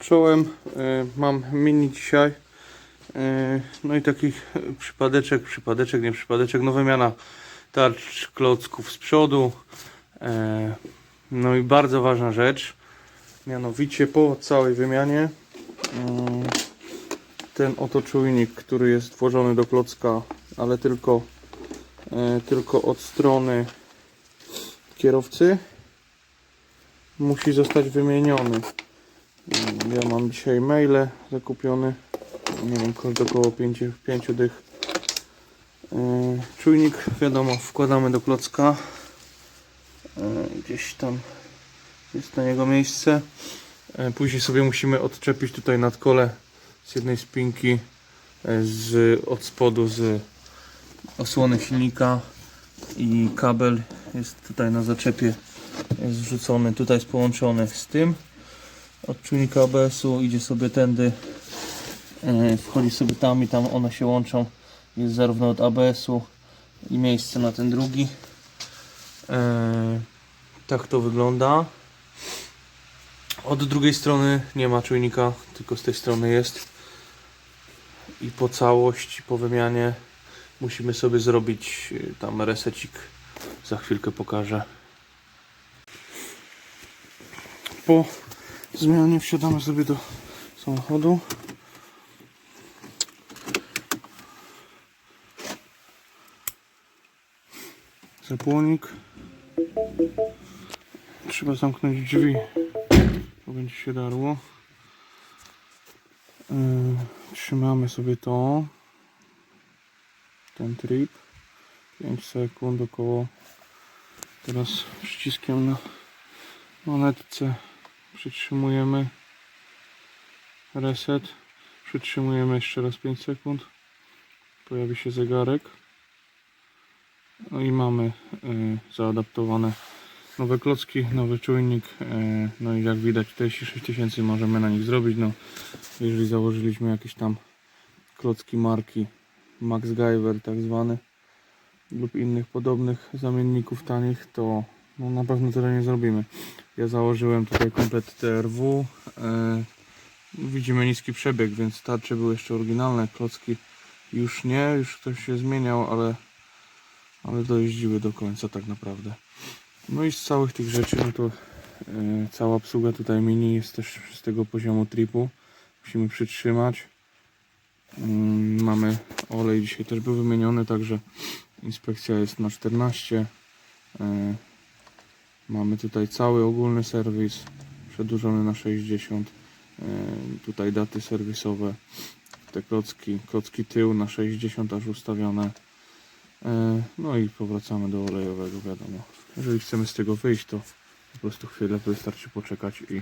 Czołem e, mam mini dzisiaj. E, No i taki przypadeczek, przypadeczek, nie przypadeczek. No wymiana tarcz klocków z przodu. E, No i bardzo ważna rzecz. Mianowicie po całej wymianie mm, ten oto czujnik, który jest włożony do klocka, ale tylko, tylko od strony kierowcy musi zostać wymieniony. Ja mam dzisiaj maile zakupione. Nie wiem, koszt około 5, 5 dych. Yy, Czujnik, wiadomo, wkładamy do klocka. Yy, Gdzieś tam jest na niego miejsce. Yy, Później sobie musimy odczepić tutaj nadkole z jednej spinki z, od spodu z osłony silnika i kabel jest tutaj na zaczepie jest wrzucony, tutaj jest połączony z tym od czujnika ABS-u idzie sobie tędy e, wchodzi sobie tam i tam one się łączą. Jest zarówno od ABS-u i miejsce na ten drugi. E, tak to wygląda. Od drugiej strony nie ma czujnika tylko z tej strony jest. I po całości po wymianie musimy sobie zrobić e, tam resecik. Za chwilkę pokażę. Po zmianie wsiadamy sobie do samochodu. Zapłonik. Trzeba zamknąć drzwi, bo będzie się darło. Yy, trzymamy sobie to. Ten trip. 5 sekund około. Teraz przyciskiem na monetce przytrzymujemy. Reset. Przytrzymujemy jeszcze raz 5 sekund. Pojawi się zegarek. No i mamy y, zaadaptowane nowe klocki, nowy czujnik y, no i jak widać 46 tysięcy możemy na nich zrobić. No jeżeli założyliśmy jakieś tam klocki marki Max Giver tak zwany lub innych podobnych zamienników tanich to no, na pewno tyle nie zrobimy ja założyłem tutaj komplet TRW. E, widzimy niski przebieg, więc tarcze były jeszcze oryginalne. Klocki już nie, już ktoś się zmieniał, ale, ale dojeździły do końca tak naprawdę. No i z całych tych rzeczy, no to e, cała obsługa tutaj mini jest też z tego poziomu tripu. Musimy przytrzymać. Mm, mamy olej, dzisiaj też był wymieniony, także inspekcja jest na 14. E, Mamy tutaj cały ogólny serwis przedłużony na 60. E, Tutaj daty serwisowe. Te klocki, klocki tył na 60 aż ustawione. E, No i powracamy do olejowego, wiadomo. Jeżeli chcemy z tego wyjść, to po prostu chwilę wystarczy poczekać i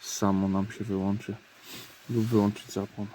samo nam się wyłączy lub wyłączyć zapłon.